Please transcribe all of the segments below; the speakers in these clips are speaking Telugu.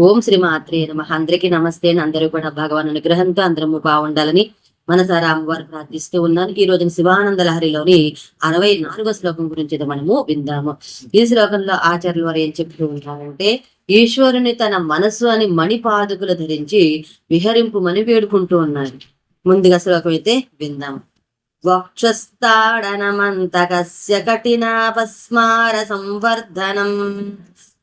ఓం శ్రీ మాత్రే నమ. అందరికీ నమస్తే. అని అందరూ కూడా భగవాన్ అనుగ్రహంతో అందరము బాగుండాలని మనసారా అమ్మవారు ప్రార్థిస్తూ ఉన్నాను. ఈ రోజున శివానంద లహరిలోని అరవై నాలుగో శ్లోకం గురించి మనము విందాము. ఈ శ్లోకంలో ఆచార్యుల వారు ఏం చెప్తూ ఉంటారంటే ఈశ్వరుని తన మనస్సు అని మణిపాదుకులు ధరించి విహరింపుమని వేడుకుంటూ ఉన్నారు. ముందుగా శ్లోకం అయితే విందాం. వక్షస్థాడనమంతకస్య కఠినాపస్మార సంవర్ధనం.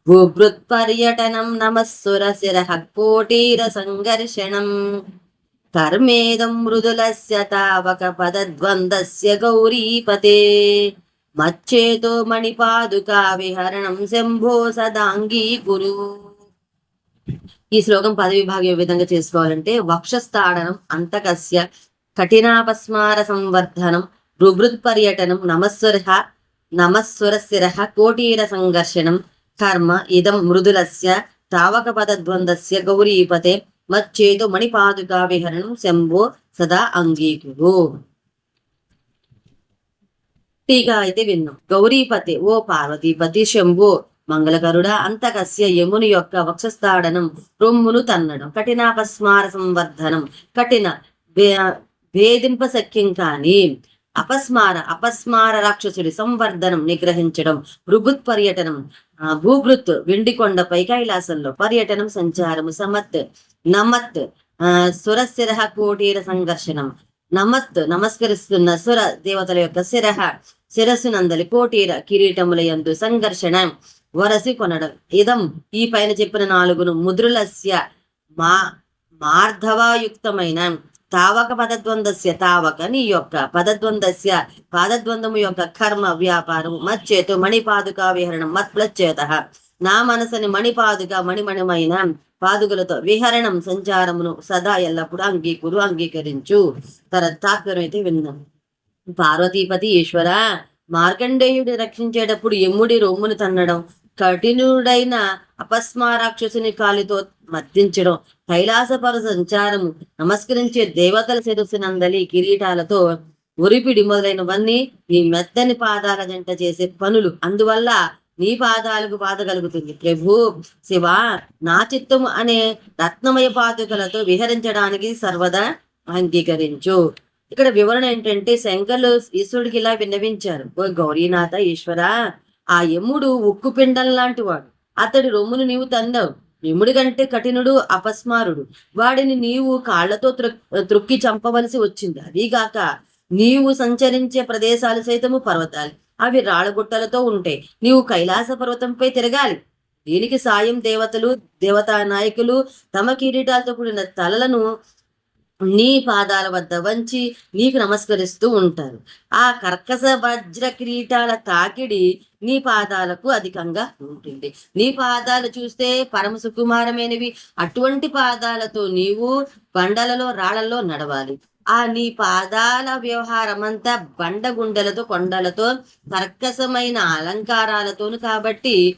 భూభృత్పర్యటనం నమస్సురశిరః కోటీర సంఘర్షణం కర్మేదం మృదులస్య తావక పదద్వందస్య గౌరీపతే మచ్చేతో మణిపాదుకా విహరణం శంభో సదాంగీకురు ఈ శ్లోకం పదవి భాగం ఏ విధంగా చేసుకోవాలంటే వక్షస్థాడనం అంతకస్య కఠినాపస్మార సంవర్ధనం రుభృత్ పర్యటనం నమస్వర నమస్వర శిర కోటీర సంఘర్షణం కర్మ ఇదం మృదులస్య తావక పదద్వందస్య గౌరీపతే మచ్చేతు మణిపాదుకా విహరణం శంభో సదా అంగీకుడు టీగా అయితే విన్నాం. గౌరీపతి ఓ పార్వతీపతి శంభు మంగళకరుడ అంతకస్య యముని యొక్క వక్షస్థాడనం రొమ్మును తన్నడం కఠినాపస్మార సంవర్ధనం కఠిన భేదింప సఖ్యం కానీ అపస్మార అపస్మార రాక్షసుడి సంవర్ధనం నిగ్రహించడం భృగుత్ పర్యటనం భూభృత్ వెండికొండపై కైలాసంలో పర్యటనం సంచారము సమత్ నమత్ ఆ, సురశిర కోటీర సంఘర్షణం నమత్ నమస్కరిస్తున్న సుర దేవతల యొక్క శిరహ శిరస్సు నందలి కోటీర కిరీటముల యందు సంఘర్షణ వరసి కొనడం. ఇదం ఈ పైన చెప్పిన నాలుగును ముద్రులస్య మా మార్ధవాయుక్తమైన తావక పదద్వందస్య తావక నీ యొక్క పదద్వందస్య పాదద్వందము యొక్క కర్మ వ్యాపారము మచ్చేతు మణిపాదుక విహరణం మత్ప్లచేత నా మనసుని మణిపాదుక మణిమణిమైన పాదుకలతో విహరణం సంచారమును సదా ఎల్లప్పుడూ అంగీకురు అంగీకరించు. తర తాత్పర్యం అయితే విందాం పార్వతీపతి ఈశ్వర మార్కండేయుడి రక్షించేటప్పుడు ఎమ్ముడి రొమ్మును తన్నడం కఠినుడైన అపస్మారాక్షసుని కాలితో మర్దించడం కైలాసపర సంచారము నమస్కరించే దేవతల శిరస్సునందలి కిరీటాలతో ఉరిపిడి మొదలైనవన్నీ నీ మెత్తని పాదాల జంట చేసే పనులు. అందువల్ల నీ పాదాలకు బాధ కలుగుతుంది. ప్రభు శివ నా చిత్తము అనే రత్నమయ పాదుకలతో విహరించడానికి సర్వదా అంగీకరించు. ఇక్కడ వివరణ ఏంటంటే శంకర్లు ఈశ్వరుడికి ఇలా విన్నవించారు. ఓ గౌరీనాథ ఈశ్వర ఆ యముడు ఉక్కు పిండం లాంటి వాడు అతడి రొమ్మును నీవు తందావు. యముడి కంటే కఠినుడు అపస్మారుడు. వాడిని నీవు కాళ్ళతో త్రొక్కి చంపవలసి వచ్చింది. అదీగాక నీవు సంచరించే ప్రదేశాలు సైతము పర్వతాలు. అవి రాళ్ళగుట్టలతో ఉంటాయి. నీవు కైలాస పర్వతంపై తిరగాలి. దీనికి సాయం దేవతలు దేవతా నాయకులు తమ కిరీటాలతో కూడిన తలలను నీ పాదాల వద్ద వంచి నీకు నమస్కరిస్తూ ఉంటారు. ఆ కర్కస వజ్ర కిరీటాల తాకిడి నీ పాదాలకు అధికంగా ఉంటుంది. నీ పాదాలు చూస్తే పరమ సుకుమారమైనవి. అటువంటి పాదాలతో నీవు బండలలో రాళ్ళలో నడవాలి. ఆ నీ పాదాల వ్యవహారం అంతా బండగుండలతో కొండలతో కర్కసమైన అలంకారాలతోను కాబట్టి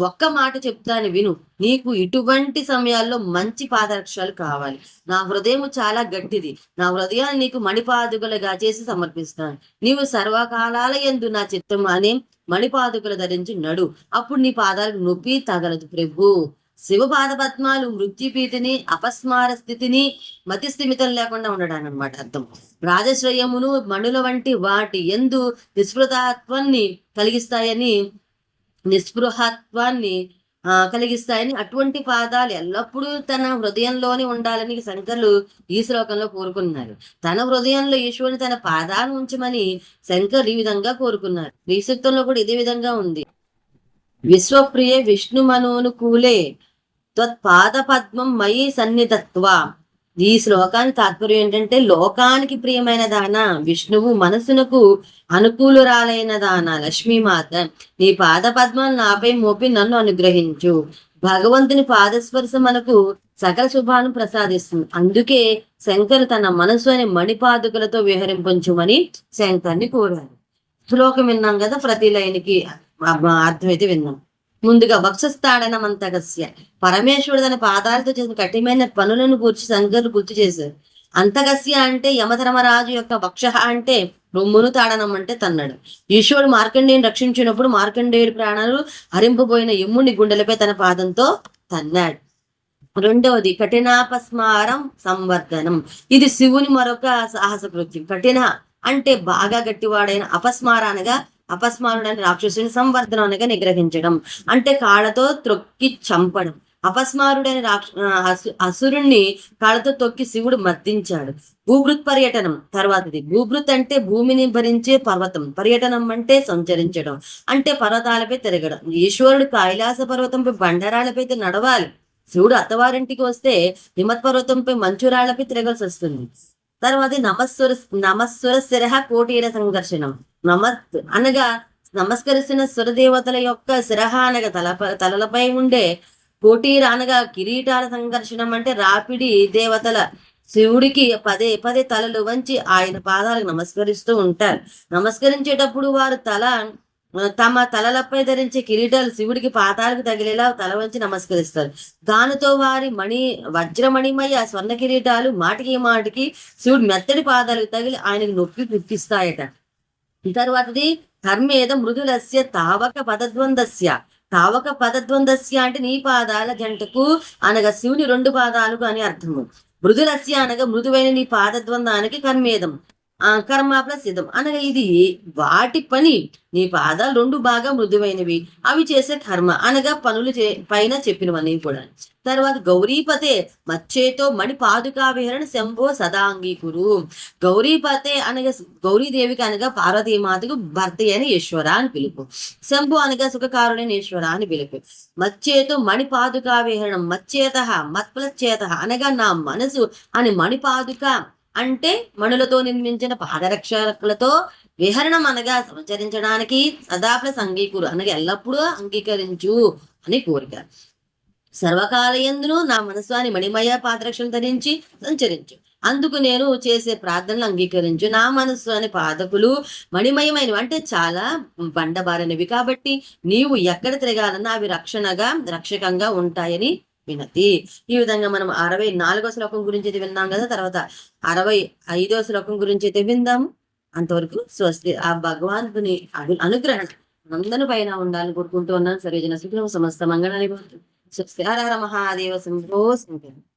ఒక్క మాట చెప్తాను విను. నీకు ఇటువంటి సమయాల్లో మంచి పాదరక్షలు కావాలి. నా హృదయం చాలా గట్టిది. నా హృదయాన్ని నీకు మణిపాదుకలుగా చేసి సమర్పిస్తాను. నీవు సర్వకాలాల ఎందు నా చిత్తం అనే మణిపాదుకలు ధరించి నడు. అప్పుడు నీ పాదాలకు నొప్పి తగలదు ప్రభు. శివ పద్మాలు మృత్యుపీతిని అపస్మార స్థితిని మతి స్థిమితం లేకుండా ఉండడానికి అనమాట అర్థం. రాజశ్రయమును మణుల వంటి వాటి ఎందు నిస్పృహత్వాన్ని కలిగిస్తాయని నిస్పృహత్వాన్ని ఆ, కలిగిస్తాయని అటువంటి పాదాలు ఎల్లప్పుడూ తన హృదయంలోనే ఉండాలని శంకర్లు ఈ శ్లోకంలో కోరుకున్నారు. తన హృదయంలో ఈశ్వరుని తన పాదాలు ఉంచమని శంకర్ ఈ విధంగా కోరుకున్నారు. శ్రీసూక్తంలో కూడా ఇదే విధంగా ఉంది. విశ్వప్రియ విష్ణు మనోనుకూలే త్వత్పాద పద్మం మయి సన్నిధత్వ. ఈ శ్లోకానికి తాత్పర్యం ఏంటంటే లోకానికి ప్రియమైన దాన విష్ణువు మనసునకు అనుకూలురాలైన దాన లక్ష్మీమాత. నీ పాద పద్మాలు నాపై మోపి నన్ను అనుగ్రహించు. భగవంతుని పాదస్పర్శ మనకు సకల శుభాలను ప్రసాదిస్తుంది. అందుకే శంకర్ తన మనసు అనే మణిపాదుకలతో విహరింపంచుమని శంకర్ని కోరారు శ్లోకం విన్నాం కదా ప్రతి లైన్కి. అర్థం అయితే విన్నాం. ముందుగా వక్షస్థాడనమంతగస్య పరమేశ్వరుడు తన పాదాలతో చేసిన కఠినమైన పనులను గుర్చి శంకర్లు గుర్తు చేశారు. అంతగస్య అంటే యమధర్మరాజు యొక్క వక్ష అంటే రొమ్మును తాడనం అంటే తన్నాడు. ఈశ్వరుడు మార్కండేయుని రక్షించినప్పుడు మార్కండేయుడి ప్రాణాలు హరింపబోయిన యమ్ముని గుండెలపై తన పాదంతో తన్నాడు. రెండవది కఠినాపస్మారం సంవర్ధనం. ఇది శివుని మరొక సాహస కృత్యం. కఠిన అంటే బాగా గట్టివాడైన అపస్మారానగా అనగా రాక్షసుని సంవర్ధనం అనగా నిగ్రహించడం. అంటే కాళ్ళతో త్రొక్కి చంపడం. అపస్మారుడైన రాక్ష అసురుణ్ణి కాళ్ళతో తొక్కి శివుడు మర్దించాడు. భూభృత్ పర్యటనం తర్వాతది. భూభృత్ అంటే భూమిని భరించే పర్వతం. పర్యటనం అంటే సంచరించడం. అంటే పర్వతాలపై తిరగడం. ఈశ్వరుడు కైలాస పర్వతంపై బండరాలపై నడవాలి. శివుడు అత్తవారింటికి వస్తే హిమత్ పర్వతంపై మంచురాళ్ళపై తిరగాల్సి వస్తుంది. తర్వాత నమస్సుర నమస్సుర శిరహ కోటీర సంఘర్షణం. నమత్ అనగా నమస్కరిస్తున్న సురదేవతల యొక్క శిరహ అనగా తల తలలపై ఉండే కోటీర అనగా కిరీటాల సంఘర్షణం అంటే రాపిడి దేవతల శివుడికి పదే పదే తలలు వంచి ఆయన పాదాలకు నమస్కరిస్తూ ఉంటారు. నమస్కరించేటప్పుడు వారు తల తమ తలలపై ధరించే కిరీటాలు శివుడికి పాతాలకు తగిలేలా తల వంచి నమస్కరిస్తారు. దానితో వారి మణి వజ్రమణిమయ స్వర్ణ కిరీటాలు మాటికి మాటికి శివుడు మెత్తడి పాదాలకు తగిలి ఆయనకు నొప్పి పిప్పిస్తాయట తర్వాతది కర్మేద మృదులస్య తావక పదద్వందస్య తావక పదద్వందస్య అంటే నీ పాదాల జంటకు అనగా శివుని రెండు పాదాలకు అని అర్థము. మృదులస్య అనగా మృదువైన నీ పాదద్వందానికి కర్మేదం కర్మ ప్లస్ అనగా ఇది వాటి పని. నీ పాదాలు రెండు బాగా మృదువైనవి. అవి చేసే కర్మ. అనగా పనులు చే పైన చెప్పినవన్నీ కూడా. తర్వాత గౌరీపతే మచ్చేతో మణి పాదుకా విహరణ శంభో సదాంగీకురు గౌరీపతే అనగా గౌరీదేవికి అనగా పార్వతీమాతకు భర్త అయిన ఈశ్వర అని పిలుపు. శంభు అనగా సుఖకారుడైన ఈశ్వర అని పిలుపు. మచ్చేతో మణిపాదుకా విహరణం మచ్చేత మత్ప్లచేత అనగా నా మనసు అని మణిపాదుక అంటే మణులతో నిర్మించిన పాదరక్షలతో విహరణం అనగా సంచరించడానికి సదాప్ల సంగీకురు అనగా ఎల్లప్పుడూ అంగీకరించు అని కోరిక. సర్వకాలయందును నా మనసు అని మణిమయ పాదరక్షలు ధరించి సంచరించు. అందుకు నేను చేసే ప్రార్థనలు అంగీకరించు. నా మనస్సు అనే పాదకులు మణిమయమైనవి అంటే చాలా బండబారినవి కాబట్టి నీవు ఎక్కడ తిరగాలన్నా అవి రక్షణగా రక్షకంగా ఉంటాయని వినతి. ఈ విధంగా మనం అరవై నాలుగో శ్లోకం గురించి అయితే విన్నాం కదా తర్వాత అరవై ఐదో శ్లోకం గురించి అయితే విందాం. అంతవరకు స్వస్తి ఆ భగవంతుని అను- అనుగ్రహం అందరి పైన ఉండాలని కోరుకుంటూ ఉన్నాను. సర్వేజన సుఖం సమస్త మంగళాన్ని స్వస్తి హర హర మహాదేవ శంభో శంకర.